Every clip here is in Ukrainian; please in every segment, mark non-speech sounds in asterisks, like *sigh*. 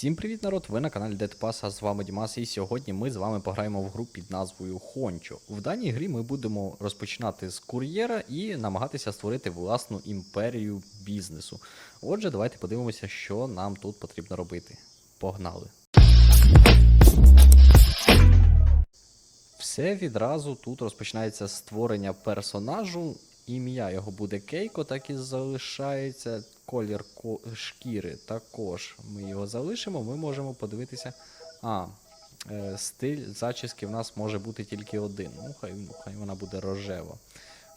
Всім привіт, народ! Ви на каналі Dead Pass, а з вами Дімас, і сьогодні ми з вами пограємо в гру під назвою Хончо. В даній грі ми будемо розпочинати з кур'єра і намагатися створити власну імперію бізнесу. Отже, давайте подивимося, що нам тут потрібно робити. Погнали! Все відразу тут розпочинається створення персонажу. Ім'я його буде Кейко, так і залишається. Колір ко- шкіри також ми його залишимо. Ми можемо подивитися. А, е, стиль зачіски в нас може бути тільки один. Ну, хай, ну, хай вона буде рожева.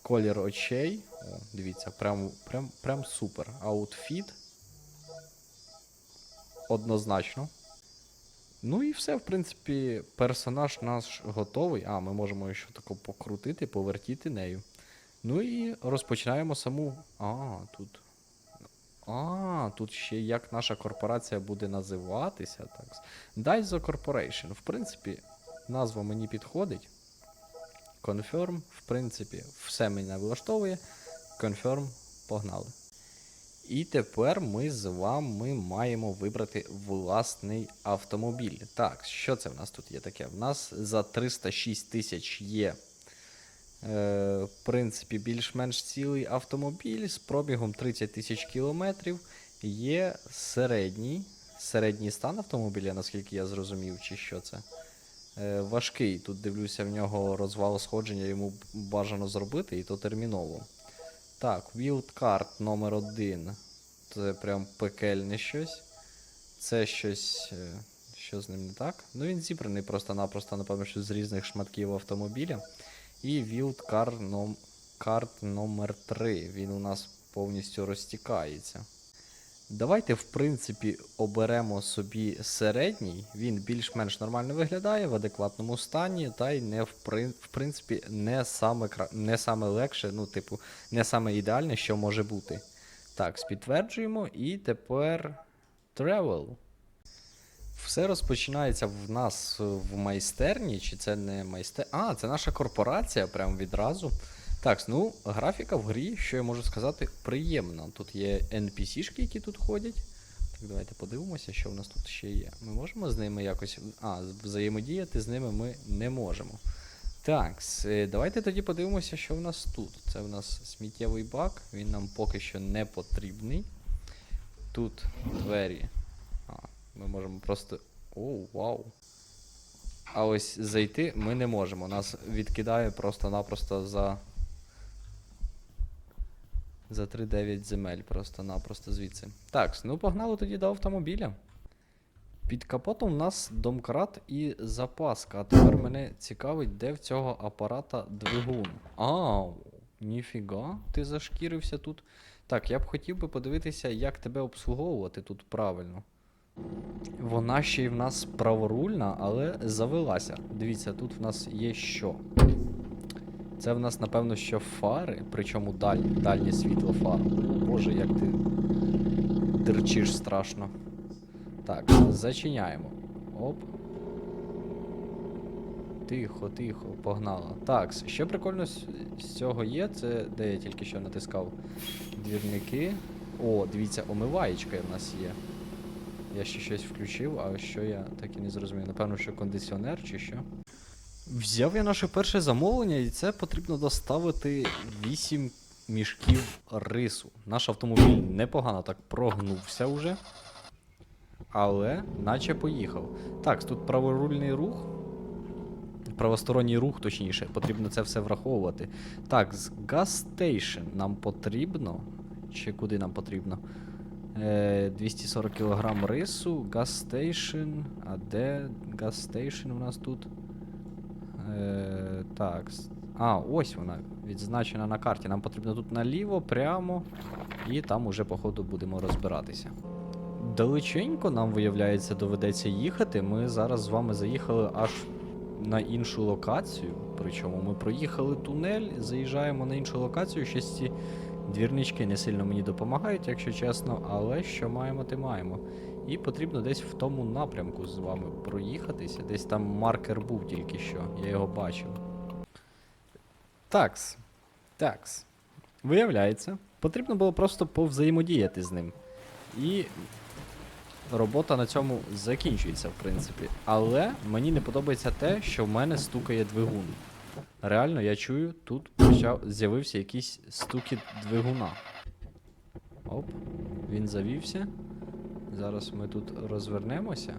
Колір очей. О, дивіться, прям, прям, прям супер. Аутфіт. Однозначно. Ну і все, в принципі, персонаж наш готовий. А, ми можемо ще тако покрутити, повертіти нею. Ну і розпочинаємо саму. А, тут. А, тут ще як наша корпорація буде називатися. Так. Daiso Corporation. В принципі, назва мені підходить. Confirm, в принципі, все мене влаштовує. Confirm, погнали. І тепер ми з вами маємо вибрати власний автомобіль. Так, що це в нас тут є таке? В нас за 306 тисяч є, в принципі, більш-менш цілий автомобіль з пробігом 30 тисяч кілометрів. Є середній, середній стан автомобіля, наскільки я зрозумів, чи що це. Е, важкий. Тут дивлюся, в нього розвал сходження, йому бажано зробити, і то терміново. Так, Card номер 1 Це прям пекельне щось. Це щось. е, Що з ним не так? Ну він зібраний просто-напросто, напевно, що з різних шматків автомобіля. І Card, ном... Card номер 3 Він у нас повністю розтікається. Давайте, в принципі, оберемо собі середній. Він більш-менш нормально виглядає в адекватному стані, та й не в, прин... в принципі не саме, не саме легше, ну, типу, не саме ідеальне, що може бути. Так, підтверджуємо, і тепер travel. Все розпочинається в нас в майстерні, чи це не майстерня? А, це наша корпорація прямо відразу. Так, ну, графіка в грі, що я можу сказати, приємна. Тут є NPC-шки, які тут ходять. Так, давайте подивимося, що в нас тут ще є. Ми можемо з ними якось. А, взаємодіяти з ними ми не можемо. Так, е, давайте тоді подивимося, що в нас тут. Це в нас сміттєвий бак, він нам поки що не потрібний. Тут двері. Ми можемо просто. О, вау. А ось зайти ми не можемо. Нас відкидає просто-напросто за. За 3-9 земель, просто-напросто звідси. Так, ну погнали тоді до автомобіля. Під капотом у нас домкрат і запаска. А тепер мене цікавить, де в цього апарата двигун. Ау, ніфіга, ти зашкірився тут. Так, я б хотів би подивитися, як тебе обслуговувати тут правильно. Вона ще й в нас праворульна, але завелася. Дивіться, тут в нас є що. Це в нас, напевно, що фари, причому дальні, дальнє світло фар. Боже, як ти дерчиш страшно. Так, зачиняємо. Оп. Тихо, тихо, погнала. Так, що прикольно з цього є, це де я тільки що натискав двірники. О, дивіться, омиваєчка в нас є. Я ще щось включив, а що я так і не зрозумів. Напевно, що кондиціонер чи що. Взяв я наше перше замовлення, і це потрібно доставити 8 мішків рису. Наш автомобіль непогано так прогнувся вже. Але наче поїхав. Так, тут праворульний рух. Правосторонній рух, точніше, потрібно це все враховувати. Так, з Gas Station нам потрібно. Чи куди нам потрібно? Е, 240 кг рису, Station. А де Station у нас тут? Е, так. А, ось вона відзначена на карті. Нам потрібно тут наліво, прямо, і там уже, походу, будемо розбиратися. Далеченько нам, виявляється, доведеться їхати. Ми зараз з вами заїхали аж на іншу локацію. Причому ми проїхали тунель, заїжджаємо на іншу локацію. Щось ці двірнички не сильно мені допомагають, якщо чесно, але що маємо, те маємо. І потрібно десь в тому напрямку з вами проїхатися. Десь там маркер був тільки що, я його бачив. Такс. Такс. Виявляється, потрібно було просто повзаємодіяти з ним. І робота на цьому закінчується, в принципі. Але мені не подобається те, що в мене стукає двигун. Реально, я чую, тут почав з'явився якийсь стукіт двигуна. Оп, він завівся. Зараз ми тут розвернемося.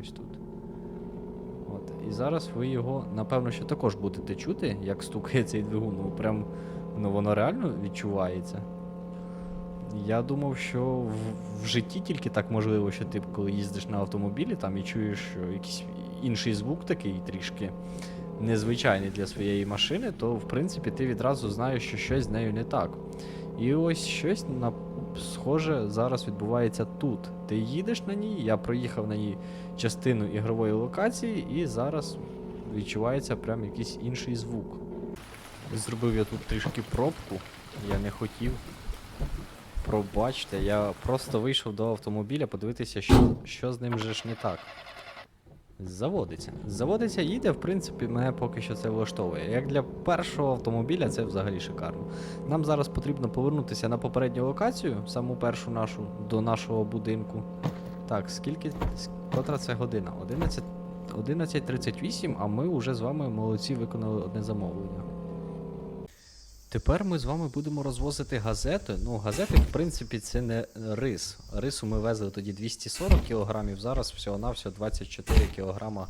Ось тут. От. І зараз ви його, напевно, що також будете чути, як стукає цей двигун. Ну, прям, ну воно реально відчувається. Я думав, що в, в житті тільки так можливо, що ти коли їздиш на автомобілі там і чуєш що якийсь інший звук такий трішки незвичайний для своєї машини, то в принципі ти відразу знаєш, що щось з нею не так. І ось щось на схоже зараз відбувається тут. Ти їдеш на ній, я проїхав на ній частину ігрової локації, і зараз відчувається прям якийсь інший звук. Зробив я тут трішки пробку, я не хотів. Пробачте, я просто вийшов до автомобіля подивитися, що, що з ним же ж не так. Заводиться. Заводиться, їде, в принципі, мене поки що це влаштовує. Як для першого автомобіля, це взагалі шикарно. Нам зараз потрібно повернутися на попередню локацію, саму першу нашу, до нашого будинку. Так, скільки. Котра це година? 11 11.38, а ми вже з вами молодці виконали одне замовлення. Тепер ми з вами будемо розвозити газети. Ну, газети, в принципі, це не рис. Рису ми везли тоді 240 кг, зараз всього-навсього 24 кг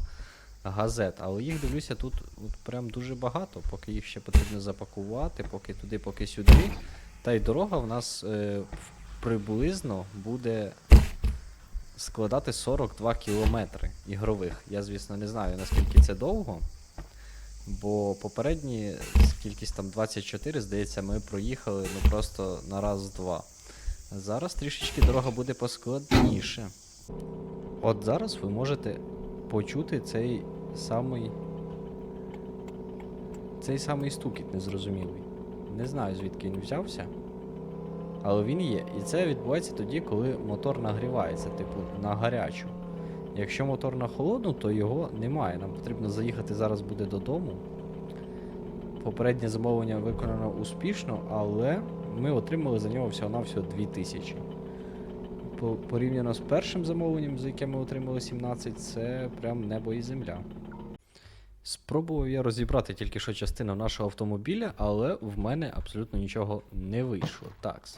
газет. Але їх дивлюся тут от прям дуже багато, поки їх ще потрібно запакувати, поки туди, поки сюди. Та й дорога в нас е, приблизно буде складати 42 кілометри ігрових. Я, звісно, не знаю, наскільки це довго. Бо попередні кількість там 24, здається, ми проїхали ну просто на раз-два. Зараз трішечки дорога буде поскладніше. От зараз ви можете почути цей самий. Цей самий стукіт незрозумілий. Не знаю, звідки він взявся. Але він є. І це відбувається тоді, коли мотор нагрівається, типу, на гарячу. Якщо мотор на холодну, то його немає. Нам потрібно заїхати зараз буде додому. Попереднє замовлення виконано успішно, але ми отримали за нього всього-навсього 2000. Порівняно з першим замовленням, за яке ми отримали 17, це прям небо і земля. Спробував я розібрати тільки що частину нашого автомобіля, але в мене абсолютно нічого не вийшло. Так.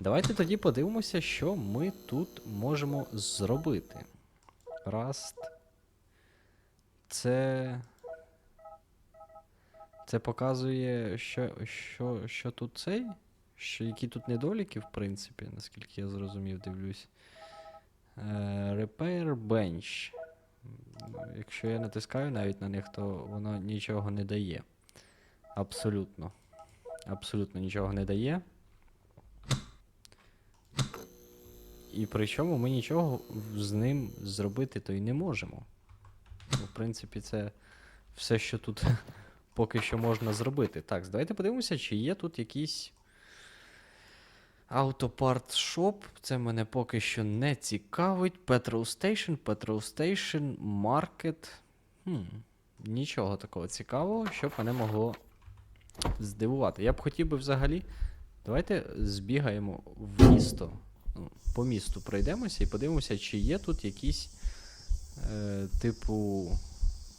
Давайте тоді подивимося, що ми тут можемо зробити. Раст. Це. Це показує, що, що, що тут цей? Що які тут недоліки, в принципі, наскільки я зрозумів, дивлюсь. Е, Repair Bench. Якщо я натискаю навіть на них, то воно нічого не дає. Абсолютно. Абсолютно нічого не дає. І причому ми нічого з ним зробити то й не можемо. Ну, в принципі, це все, що тут *laughs* поки що можна зробити. Так, давайте подивимося, чи є тут якийсь Shop. Це мене поки що не цікавить. Petrol Station, Petrol Station, Market. Хм, нічого такого цікавого, щоб мене могло здивувати. Я б хотів би взагалі. Давайте збігаємо в місто. По місту пройдемося і подивимося, чи є тут якісь е, типу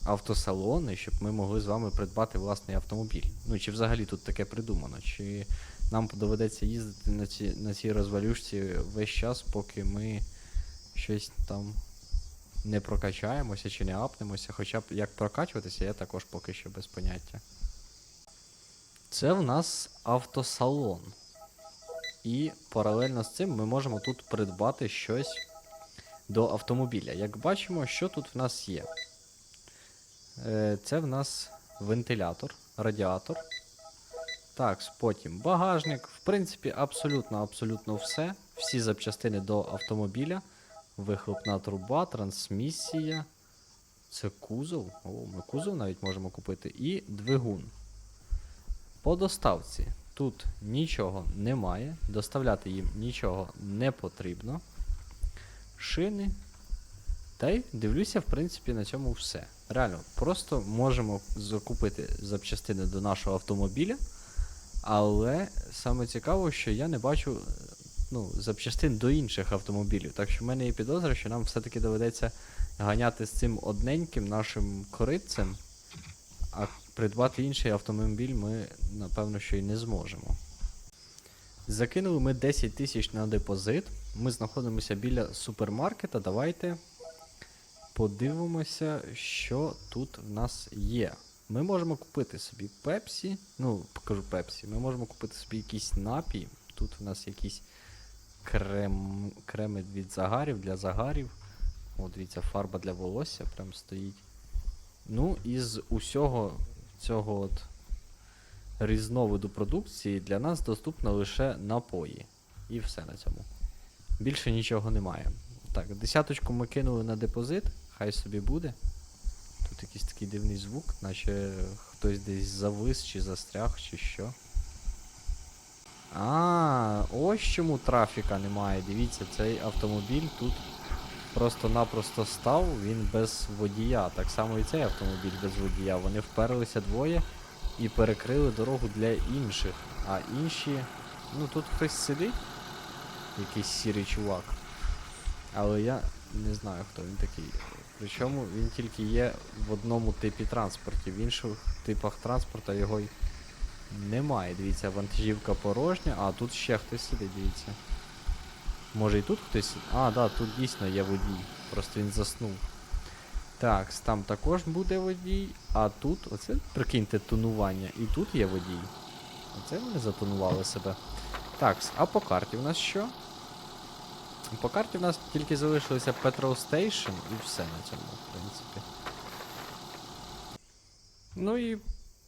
автосалони, щоб ми могли з вами придбати власний автомобіль. Ну, чи взагалі тут таке придумано, чи нам доведеться їздити на, ці, на цій розвалюшці весь час, поки ми щось там не прокачаємося чи не апнемося. Хоча б як прокачуватися, я також поки що без поняття. Це в нас автосалон. І паралельно з цим ми можемо тут придбати щось до автомобіля. Як бачимо, що тут в нас є? Е, Це в нас вентилятор, радіатор. Так, потім багажник. В принципі, абсолютно, абсолютно все. Всі запчастини до автомобіля. Вихлопна труба, трансмісія. Це кузов. О, ми кузов навіть можемо купити. І двигун. По доставці тут нічого немає. Доставляти їм нічого не потрібно. Шини. Та й дивлюся, в принципі, на цьому все. Реально, просто можемо закупити запчастини до нашого автомобіля. Але саме цікаво, що я не бачу е, ну, запчастин до інших автомобілів. Так що в мене є підозра, що нам все-таки доведеться ганяти з цим одненьким нашим коритцем, а придбати інший автомобіль ми, напевно, що й не зможемо. Закинули ми 10 тисяч на депозит. Ми знаходимося біля супермаркета. Давайте подивимося, що тут в нас є. Ми можемо купити собі пепсі. Ну, покажу пепсі. Ми можемо купити собі якийсь напій. Тут в нас якісь крем, креми від загарів для загарів. О, дивіться, фарба для волосся прям стоїть. Ну, із усього цього от різновиду продукції для нас доступно лише напої. І все на цьому. Більше нічого немає. Так, десяточку ми кинули на депозит, хай собі буде. Тут якийсь такий дивний звук, наче хтось десь завис чи застряг, чи що. А, ось чому трафіка немає. Дивіться, цей автомобіль тут просто-напросто став, він без водія. Так само і цей автомобіль без водія. Вони вперлися двоє і перекрили дорогу для інших. А інші. Ну тут хтось сидить. Якийсь сірий чувак. Але я не знаю, хто він такий. Причому він тільки є в одному типі транспорті, в інших типах транспорту його й немає. Дивіться, вантажівка порожня, а тут ще хтось сидить, дивіться. Може і тут хтось. А, да, тут дійсно є водій. Просто він заснув. Так, там також буде водій, а тут, оце, прикиньте, тонування. І тут є водій. Оце вони затонували себе. Так, а по карті в нас що? По карті в нас тільки залишилося Petrol Station і все на цьому, в принципі. Ну і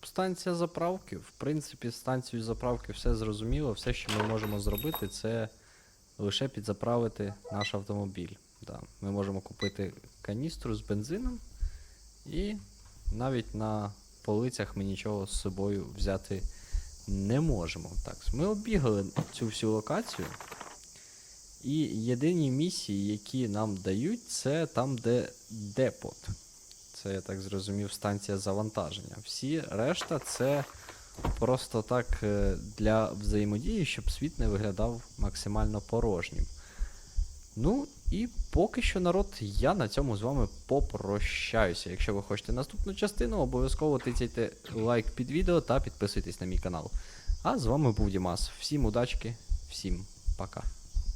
станція заправки. В принципі, станцію заправки все зрозуміло. Все, що ми можемо зробити, це лише підзаправити наш автомобіль. Да. Ми можемо купити каністру з бензином, і навіть на полицях ми нічого з собою взяти не можемо. Так, ми оббігали цю всю локацію. І єдині місії, які нам дають, це там, де депот. Це, я так зрозумів, станція завантаження. Всі решта це просто так е, для взаємодії, щоб світ не виглядав максимально порожнім. Ну і поки що, народ, я на цьому з вами попрощаюся. Якщо ви хочете наступну частину, обов'язково тицяйте лайк під відео та підписуйтесь на мій канал. А з вами був Дімас. Всім удачки, всім пока.